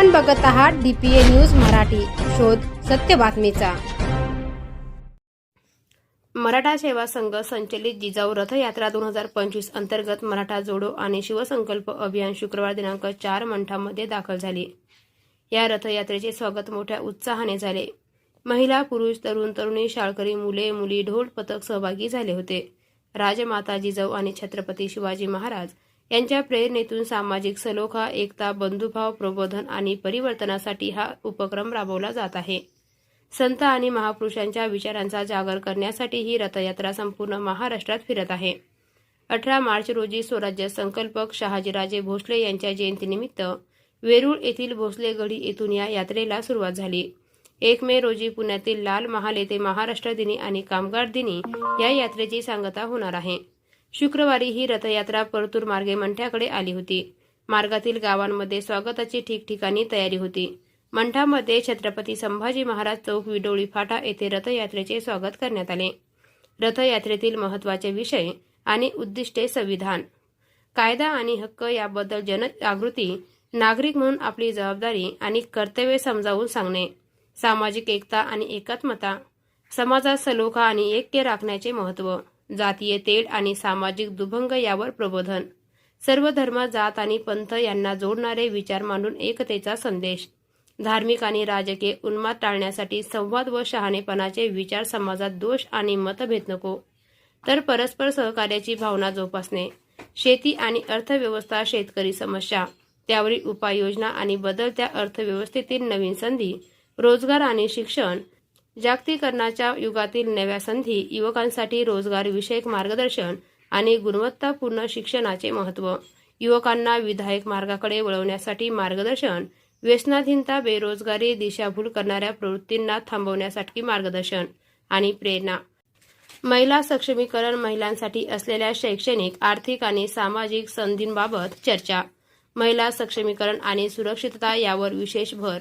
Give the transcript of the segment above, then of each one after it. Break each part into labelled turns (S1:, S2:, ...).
S1: आपण बघत आहात डीपीए न्यूज मराठी. शोध सत्य बातमीचा. मराठा सेवा संघ संचलित जिजाऊ रथयात्रा दोन हजार पंचवीस अंतर्गत मराठा जोडो आणि शिवसंकल्प अभियान शुक्रवार दिनांक चार मंठामध्ये दाखल झाली. या रथयात्रेचे स्वागत मोठ्या उत्साहाने झाले. महिला पुरुष तरुण तरुणी शाळकरी मुले मुली ढोल पथक सहभागी झाले होते. राजमाता जिजाऊ आणि छत्रपती शिवाजी महाराज यांच्या प्रेरणेतून सामाजिक सलोखा एकता बंधुभाव प्रबोधन आणि परिवर्तनासाठी हा उपक्रम राबवला जात आहे. संत आणि महापुरुषांच्या विचारांचा जागर करण्यासाठी ही रथयात्रा संपूर्ण महाराष्ट्रात फिरत आहे. अठरा मार्च रोजी स्वराज्य संकल्पक शहाजीराजे भोसले यांच्या जयंतीनिमित्त वेरूळ येथील भोसले गढी येथून या यात्रेला सुरुवात झाली. एक मे रोजी पुण्यातील लाल महाल येथे महाराष्ट्र दिनी आणि कामगार दिनी या यात्रेची सांगता होणार आहे. शुक्रवारी ही रथयात्रा परतूर मार्गे मंठ्याकडे आली होती. मार्गातील गावांमध्ये स्वागताची ठिकठिकाणी तयारी होती. मंठामध्ये छत्रपती संभाजी महाराज चौक विडोळी फाटा येथे रथयात्रेचे स्वागत करण्यात आले. रथयात्रेतील महत्त्वाचे विषय आणि उद्दिष्टे संविधान. कायदा आणि हक्क याबद्दल जनजागृती नागरिक म्हणून आपली जबाबदारी आणि कर्तव्य समजावून सांगणे सामाजिक एकता आणि एकात्मता समाजात सलोखा आणि ऐक्य राखण्याचे महत्त्व. जातीय तेढ आणि सामाजिक दुभंग यावर प्रबोधन. सर्व धर्म जात आणि पंथ यांना जोडणारे विचार मांडून एकतेचा संदेश. धार्मिक आणि राजकीय उन्माद टाळण्यासाठी संवाद व शहाणेपणाचे विचार समाजात दोष आणि मतभेद नको. तर परस्पर सहकार्याची भावना जोपासणे. शेती आणि अर्थव्यवस्था शेतकरी समस्या. त्यावरील उपाययोजना आणि बदलत्या अर्थव्यवस्थेतील नवीन संधी रोजगार आणि शिक्षण जागतिकरणाच्या युगातील नव्या संधी युवकांसाठी रोजगार विषयक मार्गदर्शन आणि गुणवत्तापूर्ण शिक्षणाचे महत्त्व. युवकांना विधायक मार्गाकडे वळवण्यासाठी मार्गदर्शन व्यसनाधीनता बेरोजगारी दिशाभूल करणाऱ्या प्रवृत्तींना थांबवण्यासाठी मार्गदर्शन आणि प्रेरणा. महिला सक्षमीकरण महिलांसाठी असलेल्या शैक्षणिक आर्थिक आणि सामाजिक संधींबाबत चर्चा. महिला सक्षमीकरण आणि सुरक्षितता यावर विशेष भर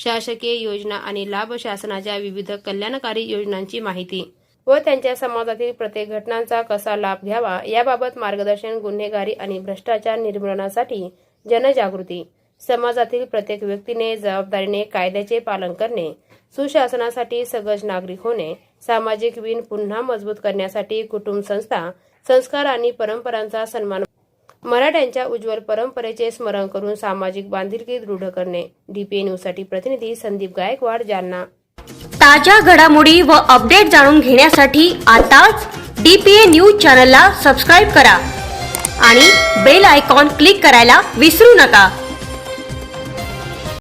S1: शासकीय योजना आणि लाभ शासनाच्या विविध कल्याणकारी योजनांची माहिती. व त्यांच्या समाजातील प्रत्येक घटनांचा कसा लाभ घ्यावा याबाबत मार्गदर्शन गुन्हेगारी आणि भ्रष्टाचार निर्मूलनासाठी जनजागृती. समाजातील प्रत्येक व्यक्तीने जबाबदारीने कायद्याचे पालन करणे सुशासनासाठी सगज नागरिक होणे सामाजिक विण पुन्हा मजबूत करण्यासाठी कुटुंब संस्था संस्कार आणि परंपरांचा सन्मान मराठ्यांच्या उज्ज्वल परंपरेचे स्मरण करून सामाजिक बांधिलकी दृढ करणे. डीपीए न्यूजसाठी प्रतिनिधी संदीप गायकवाड जालना.
S2: ताज्या घडामोडी व अपडेट जाणून घेण्यासाठी आताच डीपीए न्यूज चॅनलला सबस्क्राईब करा आणि बेल आयकॉन क्लिक करायला विसरू नका.